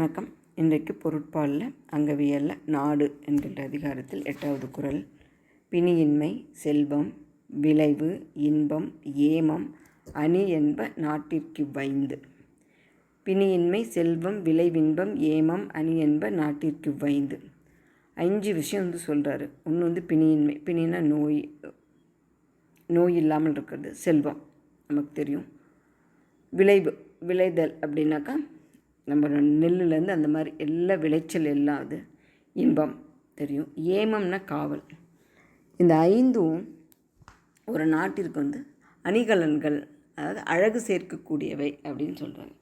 வணக்கம். இன்றைக்கு பொருட்பாலில் அங்கவியல்ல நாடு என்கின்ற அதிகாரத்தில் எட்டாவது குறள் பிணியின்மை செல்வம் விளைவு இன்பம் ஏமம் அணி என்ப நாட்டிற்கு வைந்து. பிணியின்மை செல்வம் விளைவின்பம் ஏமம் அணி என்ப நாட்டிற்கு வைந்து. அஞ்சு விஷயம் வந்து சொல்கிறாரு ஒன்று வந்து பிணியின்மை. பிணினா நோய் நோய் இல்லாமல் இருக்கிறது. செல்வம் நமக்கு தெரியும். விளைவு விளைதல் அப்படின்னாக்கா நம்ம நெல்லுலேருந்து அந்த மாதிரி எல்லா விளைச்சல் எல்லாம் அது. இன்பம் தெரியும். ஏமம்னா காவல். இந்த ஐந்தும் ஒரு நாட்டிற்கு வந்து அணிகலன்கள் அதாவது அழகு சேர்க்கக்கூடியவை அப்படின்னு சொல்கிறாங்க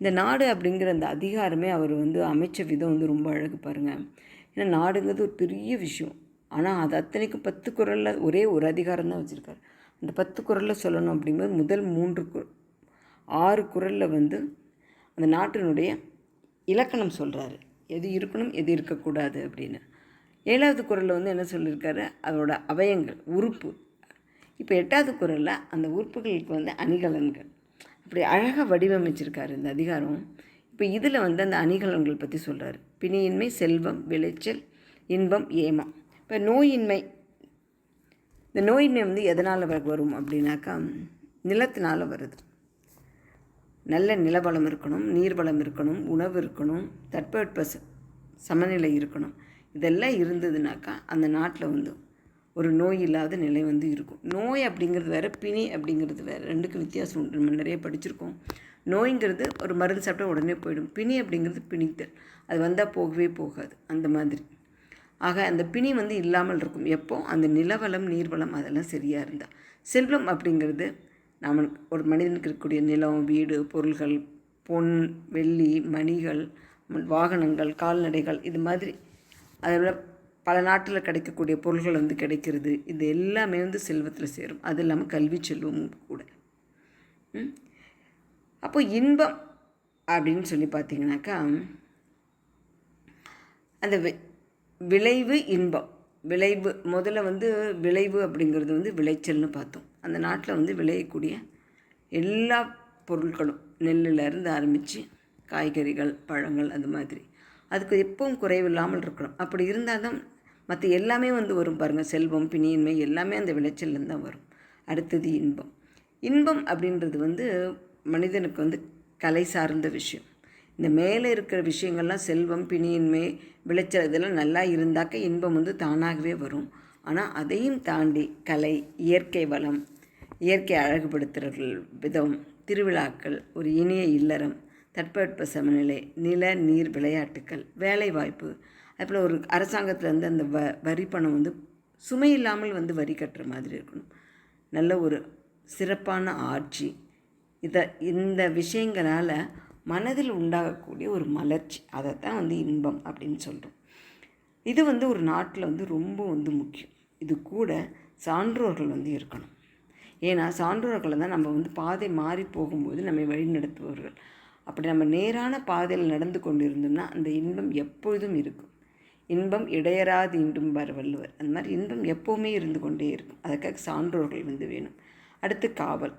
இந்த நாடு அப்படிங்கிற அந்த அதிகாரமே அவர் வந்து அமைச்ச விதம் வந்து ரொம்ப அழகு பாருங்கள் ஏன்னா நாடுங்கிறது ஒரு பெரிய விஷயம். ஆனால் அது அத்தனைக்கும் பத்து குரலில் ஒரே ஒரு அதிகாரம் தான் வச்சுருக்காரு. அந்த பத்து குரலில் சொல்லணும் அப்படிங்கும்போது முதல் மூன்று கு ஆறு குரலில் வந்து அந்த நாட்டினுடைய இலக்கணம் சொல்கிறாரு எது இருக்கணும் எது இருக்கக்கூடாது அப்படின்னு. ஏழாவது குரலில் வந்து என்ன சொல்லியிருக்காரு அதோட அவயங்கள் உறுப்பு. இப்போ எட்டாவது குரலில் அந்த உறுப்புகளுக்கு வந்து அணிகலன்கள். அப்படி அழகாக வடிவமைச்சிருக்காரு இந்த அதிகாரம். இப்போ இதில் வந்து அந்த அணிகலன்கள் பற்றி சொல்கிறாரு பிணியின்மை செல்வம் விளைச்சல் இன்பம் ஏமம் இப்போ நோயின்மை இந்த நோயின்மை வந்து எதனால் வரும் அப்படின்னாக்கா நிலத்தினால் வருது. நல்ல நிலவளம் இருக்கணும் நீர்வளம் இருக்கணும் உணவு இருக்கணும் தட்பவெட்ப சமநிலை இருக்கணும். இதெல்லாம் இருந்ததுனாக்கா அந்த நாட்டில் வந்து ஒரு நோய் இல்லாத நிலை வந்து இருக்கும். நோய் அப்படிங்கிறது வேறு பிணி அப்படிங்கிறது வேறு ரெண்டுக்கு வித்தியாசம் உண்டு. நம்ம நிறைய படிச்சிருக்கோம். நோய்ங்கிறது ஒரு மருந்து சாப்பிட்டா உடனே போயிடும். பிணி அப்படிங்கிறது பிணித்தல். அது வந்தால் போகவே போகாது. அந்த மாதிரி. ஆக அந்த பிணி வந்து இல்லாமல் இருக்கும். எப்போ? அந்த நிலவளம் நீர்வளம் அதெல்லாம் சரியாக இருந்தால் செல்வம் அப்படிங்கிறது நம்ம ஒரு மனிதனுக்கு இருக்கக்கூடிய நிலம் வீடு பொருள்கள் பொன் வெள்ளி மணிகள் வாகனங்கள் கால்நடைகள் இது மாதிரி அதில் பல நாட்டில் கிடைக்கக்கூடிய பொருள்கள் வந்து கிடைக்கிறது. இது எல்லாமே வந்து செல்வத்தில் சேரும். அது இல்லாமல் கல்வி செல்வமும் கூட. அப்போ இன்பம் அப்படின்னு சொல்லி பார்த்தீங்கன்னாக்கா அந்த விளைவு இன்பம். விளைவு முதல்ல வந்து விளைவு அப்படிங்கிறது வந்து விளைச்சல்னு பார்த்தோம். அந்த நாட்டில் வந்து விளையக்கூடிய எல்லா பொருட்களும் நெல்லிலேருந்து ஆரம்பித்து காய்கறிகள் பழங்கள் அந்த மாதிரி. அதுக்கு எப்பவும் குறைவில்லாமல் இருக்கணும். அப்படி இருந்தால் தான் மற்ற எல்லாமே வந்து வரும் பாருங்கள் செல்வம் பிணியின்மை எல்லாமே அந்த விளைச்சல்லேருந்து தான் வரும். அடுத்தது இன்பம். இன்பம் அப்படின்றது வந்து மனிதனுக்கு வந்து கலை சார்ந்த விஷயம். இந்த மேலே இருக்கிற விஷயங்கள்லாம் செல்வம் பிணியின்மை விளைச்சல் இதெல்லாம் நல்லா இருந்தாக்க இன்பம் வந்து தானாகவே வரும். ஆனால் அதையும் தாண்டி கலை இயற்கை வளம் இயற்கை அழகுபடுத்துகிற விதம் திருவிழாக்கள் ஒரு இனிய இல்லறம் தட்பவெட்ப சமநிலை நில நீர் விளையாட்டுக்கள் வேலைவாய்ப்பு அதுபோல் ஒரு அரசாங்கத்துலேருந்து அந்த வ வரி பணம் வந்து சுமை இல்லாமல் வந்து வரி கட்டுற மாதிரி இருக்கணும். நல்ல ஒரு சிறப்பான ஆட்சி. இதை இந்த விஷயங்களால் மனதில் உண்டாகக்கூடிய ஒரு மலர்ச்சி. அதை தான் வந்து இன்பம் அப்படின்னு சொல்கிறோம் இது வந்து ஒரு நாட்டில் வந்து ரொம்ப வந்து முக்கியம். இது கூட சான்றோர்கள் வந்து இருக்கணும். ஏன்னா சான்றோர்களை தான் நம்ம வந்து பாதை மாறி போகும்போது நம்மை வழிநடத்துபவர்கள். அப்படி நம்ம நேரான பாதையில் நடந்து கொண்டு இருந்தோம்னா அந்த இன்பம் எப்பொழுதும் இருக்கும். இன்பம் இடையராது இன்றும் வர வள்ளுவர் அந்த மாதிரி இன்பம் எப்போவுமே இருந்து கொண்டே இருக்கும். அதுக்காக சான்றோர்கள் வந்து வேணும். அடுத்து காவல்.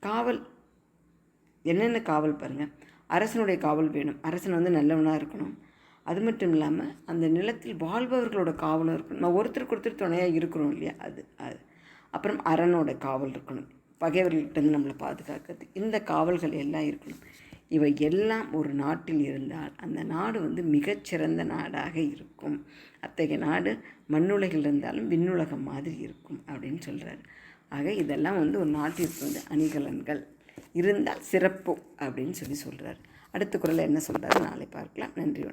காவல் என்னென்ன காவல் பாருங்கள் அரசனுடைய காவல் வேணும். அரசன் வந்து நல்லவனாக இருக்கணும். அது மட்டும் இல்லாமல் அந்த நிலத்தில் வாழ்பவர்களோட காவலும் இருக்கணும். நம்ம ஒருத்தருக்கு ஒருத்தர் துணையாக இருக்கிறோம் இல்லையா? அது அது. அப்புறம் அரணோட காவல் இருக்கணும். பகைவர்கள்ட்டேருந்து நம்மளை பாதுகாக்கிறது. இந்த காவல்கள் எல்லாம் இருக்கணும். இவை எல்லாம் ஒரு நாட்டில் இருந்தால் அந்த நாடு வந்து மிகச்சிறந்த நாடாக இருக்கும். அத்தகைய நாடு மண்ணுலகில் இருந்தாலும் விண்ணுலகம் மாதிரி இருக்கும் அப்படின்னு சொல்கிறாரு ஆக இதெல்லாம் வந்து ஒரு நாட்டிற்கு வந்து அணிகலன்கள். இருந்தால் சிறப்பு அப்படின்னு சொல்லி சொல்கிறார் அடுத்த குரலில் என்ன சொல்கிறாரு நாளை பார்க்கலாம். நன்றி வணக்கம்.